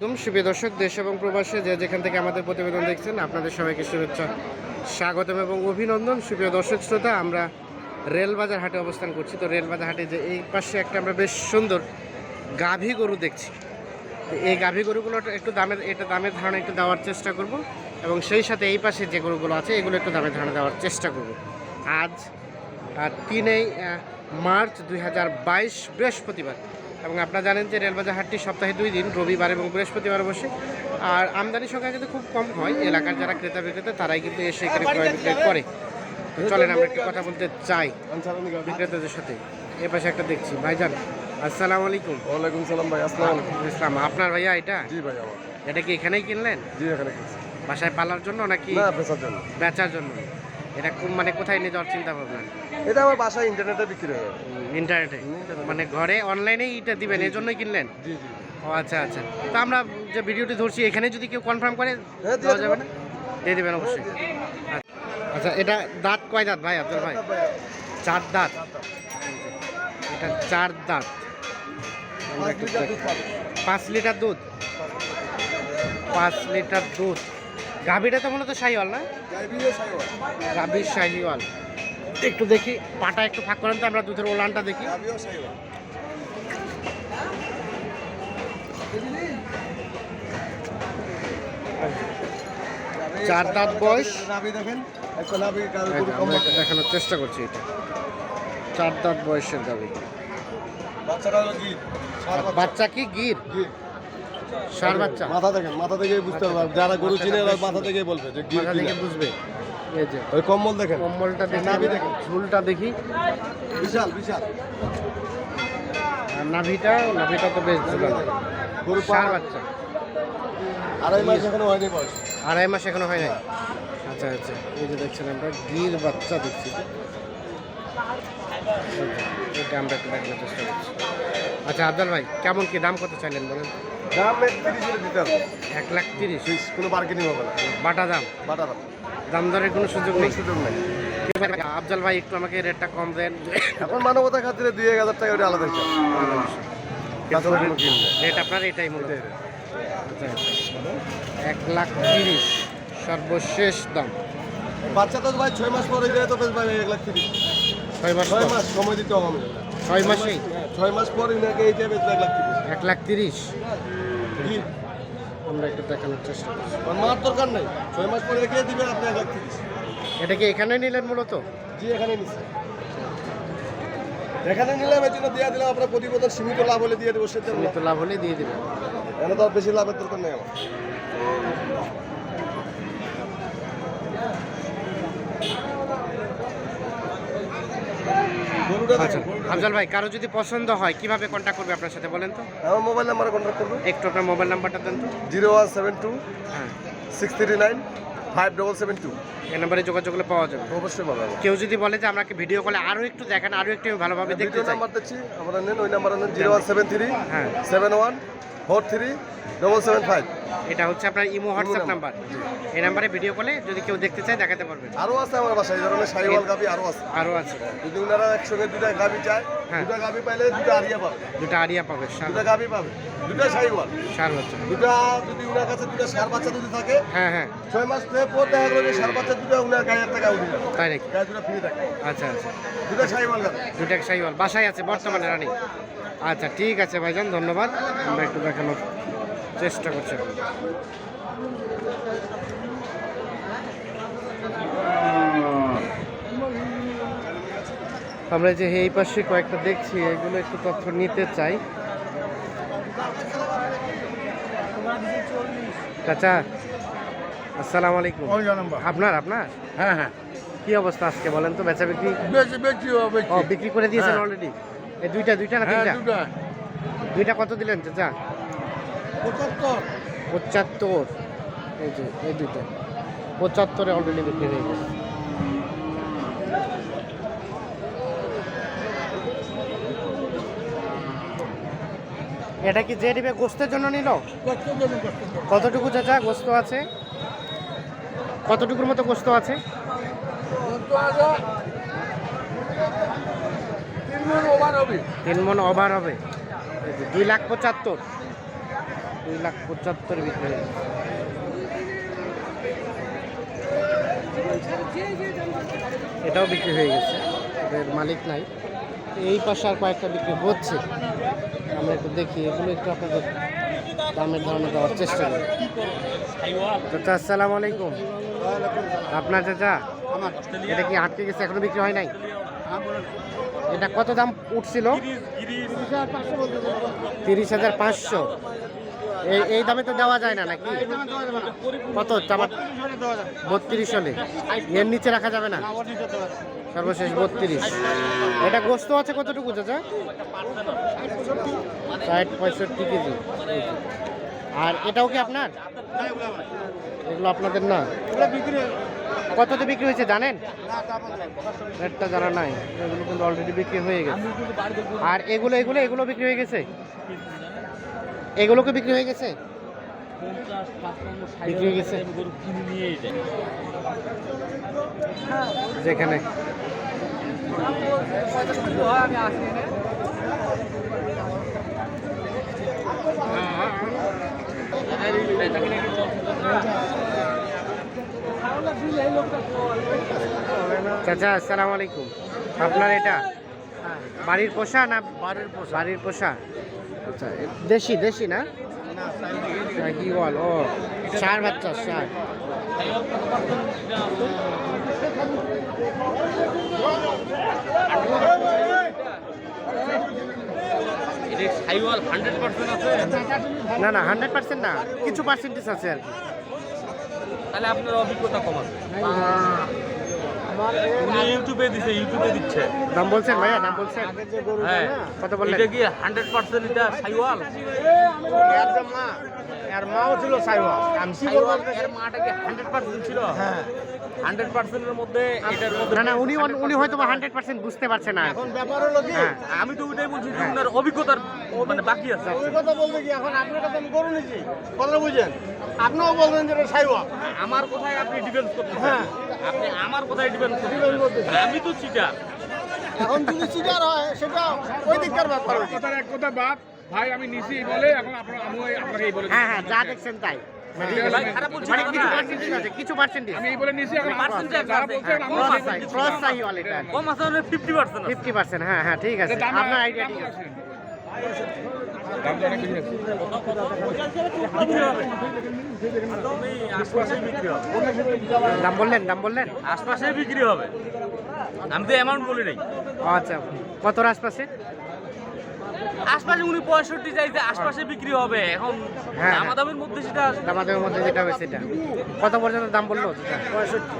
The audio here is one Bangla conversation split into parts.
একদম সুপ্রিয় দর্শক, দেশ এবং প্রবাসে যে যেখান থেকে আমাদের প্রতিবেদন দেখছেন, আপনাদের সবাইকে শুভেচ্ছা, স্বাগতম এবং অভিনন্দন। সুপ্রিয় দর্শক, শ্রোতা, আমরা রেলবাজার হাটে অবস্থান করছি। তো রেলবাজার হাটে যে এই পাশে একটা আমরা বেশ সুন্দর গাভী গরু দেখছি। এই গাভী গরুগুলো একটু দামের এটা দামের ধারণা একটু দেওয়ার চেষ্টা করব এবং সেই সাথে এই পাশে যে গরুগুলো আছে, এগুলো একটু দামের ধারণা দেওয়ার চেষ্টা করব। আজ তিনই মার্চ দুই হাজার বাইশ বৃহস্পতিবার। এবং আপনারা জানেন যে রেলবাজার হাটটি সপ্তাহে দুই দিন রবিবার এবং বৃহস্পতিবার বসে। আর আমদানি সংখ্যা কিন্তু খুব কম হয়। এলাকার যারা ক্রেতা বিক্রেতা তারাই কিন্তু এসে এখানে ক্রয় বিক্রয় করে। চলেন আমরা একটু কথা বলতে চাই বিক্রেতাদের সাথে। এ পাশে একটা দেখছি। ভাইজান আসসালামু আলাইকুম। ওয়ালাইকুম সালাম ভাই আসসালাম ইসলাম আপনার ভাইয়া এটা? জি ভাই এটা কি এখানেই কিনলেন? জি এখানে কিনছি। বাসায় পালার জন্য নাকি বেচার জন্য। বেচার জন্য? এটা মানে কোথায় নিয়ে যাওয়ার চিন্তা ভাবনা? এটা আমার বাসায় ইন্টারনেটে বিক্রি হয়ে যাবে। ইন্টারনেটে মানে ঘরে অনলাইনেই এটা দিবেন এই জন্যই কিনলেন? জি জি। ও আচ্ছা আচ্ছা। তো আমরা যে ভিডিওটি ধরছি এখানে যদি কেউ কনফার্ম করে হ্যাঁ, দেওয়া যাবে না? দিয়ে দেবেন অবশ্যই। আচ্ছা। আচ্ছা এটা দাঁত কয় দাঁত ভাই আব্দুল ভাই? চার দাঁত। এটা চার দাঁত। পাঁচ লিটার দুধ। পাঁচ লিটার দুধ। গাভীটা তো মূলত শাহিওয়াল না? গাভীর শাহিওয়াল। একটু দেখি পাটা একটু ফাঁক করেন তো আমরা দুধের ওলানটা দেখি। চার দাঁত বয়স? দেখানোর চেষ্টা করছি এটা। চার দাঁত বয়সের গাভী। বাচ্চা কি গির। সার বাচ্চা। মাথা দেখেন মাথা থেকে বুঝতে পারবে যারা গরু চিনে ওরা মাথা থেকে বলবে যে মাথা থেকে বুঝবে। এই যে ওই কম্বল দেখেন। কম্বলটা দেখি নাভি দেখুন। ঝুলটা দেখি। বিশাল বিশাল। নাভিটা নাভিটা তো বেশ ঝুলানো। গরু পা বাচ্চা। আড়াই মাস এখনও হয়নি বয়স। আড়াই মাস এখনও হয় নাই? আচ্ছা আচ্ছা। এই যে দেখছেন আমরা গির বাচ্চা দেখছি। এটা আমরা একটু দেখানোর চেষ্টা করছি। আচ্ছা আব্দাল ভাই কেমন কি? দাম কত চাইলেন বলেন? দাম করে দিতে হবে এক লাখ তিরিশ। কোনো বার্গেনিং হবে না। বাটা দাম? বাটা দাম। দাম দরের কোনো সুযোগ নেই? সুযোগ নেই। আফজাল ভাই একটু আমাকে রেটটা কম দেন। এখন মানবতা খাতিরে দুই এক হাজার টাকা ওটা আলাদা রেট আপনার এটাই মূলত। এক লাখ তিরিশ। সর্বশেষ দাম। বাচ্চা তো ভাই ছয় মাস পরে যায় তো বেশ ভাই এক লাখ তিরিশ। ছয় মাস ছয়। মাস সময় দিতে হবে ছয় মাসেই? হ্যাঁ, ছয় মাস পর ইনাকে এইটা বেচবে এক লাখ তিরিশ। এক লাখ তিরিশ। আমরা একটু দেখানোর চেষ্টা করছি। মার দরকার নেই। ছয় মাস পরে রেখে দিবেন আপনি এক লাখ তিরিশ। এটা কি এখানে নিলেন মূলত? জি এখানে নিচ্ছে এখানে নিলাম এর জন্য দিয়ে দিলাম। আপনার প্রতিবেদন সীমিত লাভ হলে দিয়ে দেবো সেটা। আপনি তো লাভ হলে দিয়ে দেবেন। এখানে তো আর বেশি লাভের দরকার নেই আমার। আচ্ছা। আফজাল ভাই কারও যদি পছন্দ হয় কীভাবে কন্ট্যাক্ট করবে আপনার সাথে বলেন তো। আমার মোবাইল নাম্বারে কন্ট্যাক্ট করব। একটু আপনার মোবাইল নাম্বারটা দেন তো। জিরো ওয়ান সেভেন টু হ্যাঁ। Six three nine five double seven two. এই নাম্বারে যোগাযোগ করলে পাওয়া যাবে। অবশ্যই পাওয়া যাবে। কেউ যদি বলে যে আমাকে ভিডিও কলে আরও একটু দেখেন আরও একটু ভালোভাবে দেখতে ভিডিও চাই। নাম্বার দিচ্ছি আমরা নেন ওই নাম্বার নেন জিরো ওয়ান সেভেন থ্রি হ্যাঁ। Seven one four three double seven five. এটা হচ্ছে আপনার ইমো হোয়াটসঅ্যাপ নাম্বার। এই নাম্বারে ভিডিও কলে যদি কেউ দেখতে চায় দেখাতে পারবেন আরও আছে আমার বাসায় এই ধরনের সাইওয়াল গাবি আরও আছে। আরও আছে। যদি ওনারা একসঙ্গে দুটা গাবি চায় হ্যাঁ। দুটা গাবি পাইলে দুটা আরিয়া পাবে। দুটা আরিয়া পাবে দুটা গাবি পাবে দুটা সাইওয়াল সার হচ্ছে। দুটা যদি ওনার কাছে দুটা সার বাচ্চা যদি থাকে হ্যাঁ হ্যাঁ। ছয় মাস থেকে পর দেখা গেলো যে সার বাচ্চা দুটা ওনার গায়ে একটা উঠে যাবে। তাই নাকি? গায়ে দুটা ফ্রি থাকে। আচ্ছা আচ্ছা। দুটা সাইওয়াল গাবি দুটা সাইওয়াল বাসায় আছে বর্তমানে রানি? আচ্ছা ঠিক আছে ভাইজান ধন্যবাদ। আমরা একটু দেখানোর চেষ্টা করছি। আমরা যে এই পাশে কয়েকটা দেখছি এগুলো একটু তথ্য নিতে চাই। চাচা আসসালামু আলাইকুম। আপনার আপনার? হ্যাঁ হ্যাঁ। কি অবস্থা আজকে বলেন তো বেচা বিক্রি? বিক্রি করে দিয়েছেন হ্যাঁ। অলরেডি এই দুইটা দুইটা না তিনটা? দুটা দুইটা কত দিলেন চাচা? পঁচাত্তর। পঁচাত্তর। এই যে এই দুইটা। পঁচাত্তরে অলরেডি বিক্রি হয়ে গেছে। এটা কি যে নিবে গোস্তের জন্য নিল? কতটুকু চাচা গোস্ত আছে? কতটুকুর মতো গোস্ত আছে। তিন মন ওভার হবে। দুই লাখ পঁচাত্তর। দুই লাখ পঁচাত্তর বিক্রি হয়ে গেছে। এটাও বিক্রি হয়ে গেছে। এদের মালিক নাই। এই পাশে আর কয়েকটা বিক্রি হচ্ছে। আমরা একটু দেখি। এগুলো একটু আপনাদের দামের ধারণা দেওয়ার চেষ্টা করি। চাচা আসসালামু আলাইকুম। আপনার চাচা এটা কি আটকে গেছে? এখনও বিক্রি হয় নাই? এটা কত দাম উঠছিল? তিরিশ হাজার পাঁচশো। এই এই দামে তো দেওয়া যায় না নাকি? কত? চাবার বত্রিশ হলে। এর নিচে রাখা যাবে না? সর্বশেষ বত্রিশ। এটা গোস্ত আছে কতটুকু, চাচা? ষাট পঁয়ষট্টি কেজি। আর এটাও কি আপনার? এগুলো আপনাদের না? কততে বিক্রি হয়েছে জানেন? রেটটা জানা নাই। এগুলো কিন্তু অলরেডি বিক্রি হয়ে গেছে। আর এগুলো এগুলো এগুলো বিক্রি হয়ে গেছে? এগুলোকে বিক্রি হয়ে গেছে? বিক্রি হয়ে গেছে? যেখানে? চাচা আসসালামু আলাইকুম। আপনার এটা? বাড়ির পোষা না বাড়ির পোষা। বাড়ির পোষা? আচ্ছা দেশি দেশি না কি বল? ও সার বাচ্চা সার পার্সেন্ট আছে না না হান্ড্রেড পার্সেন্ট না কিছু পার্সেন্টেজ আছে আর কি। তাহলে আপনার অভিজ্ঞতা কম আছে ইউটিউবে দিছে ইউটিউবে দিচ্ছে। দাম বলছেন ভাইয়া দাম বলছেন। হ্যাঁ কত বললেন? এটা কি হান্ড্রেড পার্সেন্ট এটা সাইওয়াল? আর মাও ছিল সাইওয়া সাইওয়াল এর মাটা কি হান্ড্রেড পার্সেন্ট ছিল। হ্যাঁ। হান্ড্রেড পার্সেন্টের মধ্যে এটার মধ্যে না না উনি উনি হয়তো হান্ড্রেড পার্সেন্ট বুঝতে পারছে না। কি। ব্যাপার হলো কি? হ্যাঁ। আমি তো ওইটাই বলছি যে ওনার অভিজ্ঞতার মানে বাকি আছে। ওই কথা বলতে কি? এখন আপনার কাছে আমি গরু নিচ্ছি। কথা বুঝেন। আপনিও বলবেন যে এটা সাইওয়া আমার কথায় আপনি ডিফেন্স করতে হ্যাঁ। আপনি আমার কথায় ডিফেন্স আমি তো চিটার এখন যদি চিটার হয় সেটা ওই দিককার ব্যাপার। কথার এক কথা বাদ ভাই আমি নিছি বলে এখন আপনার আমি আপনাকে এই বলে হ্যাঁ হ্যাঁ যা দেখছেন তাই। মানে না কিছু পার্সেন্টেজ আছে কিছু পার্সেন্টেজ আমি এই বলে নিছি এখন যারা বলছেন ক্রস কম আছে ফিফটি পার্সেন্ট আছে। ফিফটি পার্সেন্ট হ্যাঁ হ্যাঁ ঠিক আছে। দাম আপনার আইডিয়া ঠিক আছে? বললেন দাম বললেন? আশপাশেই বিক্রি হবে। আমি তো অ্যামাউন্ট বলি নাই। আচ্ছা। কত আশপাশে? আশপাশে উনি পঁয়ষট্টি চাইছে আশপাশে বিক্রি হবে। এখন হ্যাঁ। দামাদামের মধ্যে সেটা দামাদের মধ্যে যেটা হবে সেটা। কত পর্যন্ত দাম বলল? পঁয়ষট্টি।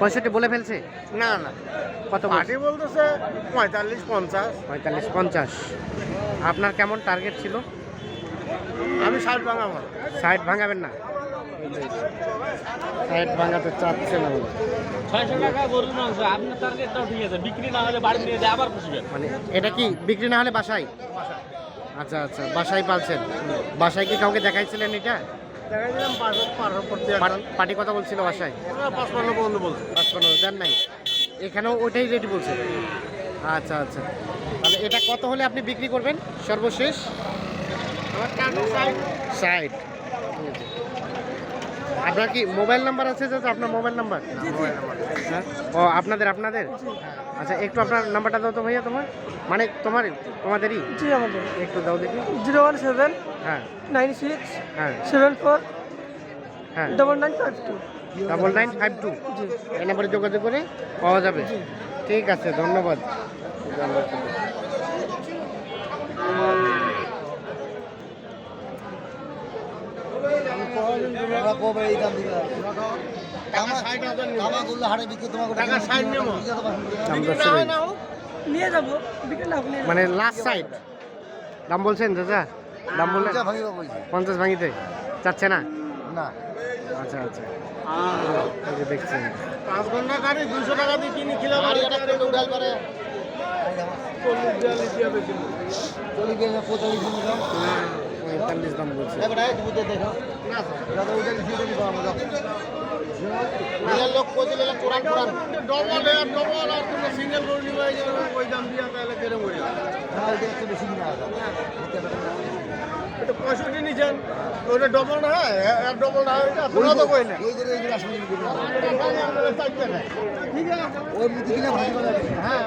পঁয়ষট্টি বলে ফেলছে? না না। কত পার্টি বলতেছে পঁয়তাল্লিশ পঞ্চাশ। পঁয়তাল্লিশ পঞ্চাশ। আপনার কেমন টার্গেট ছিল? আমি ষাট ভাঙা আমার সাইড ভাঙাবেন না? সাইড ভাঙাতে চাচ্ছে না ছয়শো টাকা গরুর মাংস আপনার টার্গেটটাও ঠিক আছে। বিক্রি না হলে বাড়ি নিয়ে যায় আবার পুষবেন। মানে এটা কি বিক্রি না হলে বাসায়। আচ্ছা আচ্ছা। বাসায় পালছেন? বাসায় কি কাউকে দেখাইছিলেন এটা? পার্টি কথা বলছিল বাসায়? পাঁচপান্ন পর্যন্ত বলছে। পাঁচপান্ন দেন নাই। এখানেও ওইটাই রেট বলছে? আচ্ছা আচ্ছা। তাহলে এটা কত হলে আপনি বিক্রি করবেন? সর্বশেষ? ষাট। আপনার কি মোবাইল নাম্বার আছে যে আপনার মোবাইল নাম্বার? ও আপনাদের আপনাদের? আচ্ছা একটু আপনার নাম্বারটা দাও তো ভাইয়া তোমার। মানে তোমার তোমাদেরই? জি আমাদের। একটু দাও দেখি। জিরো ওয়ান সেভেন হ্যাঁ। নাইন সিক্স হ্যাঁ। সেভেন ফোর হ্যাঁ। Double nine five two. Double nine five two? জি। এই নাম্বারে যোগাযোগ করে পাওয়া যাবে। ঠিক আছে ধন্যবাদ। টাকা ষাট নেব। দাম দশ টাকা। নিয়ে যাব বিকেলে আপনি মানে লাস্ট সাইড দাম বলছেন চাচা? দাম বললেন? পঞ্চাশ ভাঙিতে। চাচ্ছে না? না। আচ্ছা আচ্ছা। এই যে দেখছেন। পাঁচ ঘণ্টা গাড়ি দুশো টাকা দিয়ে কিনি খেলাম উড়াল চল্লিশ পঁয়তাল্লিশ দাম বলছে। লোক কোথায় কোরআন কোরআন ডবল ডবল আর তুমি সিঙ্গেল করে নিবে ওই দাম দিয়া তাহলে কেড়ে মরে এটা পঁয়ষট্টি নিছেন ওটা ডবল না হয় এক ডবল না হয় এটা তো কই না? ঠিক আছে হ্যাঁ।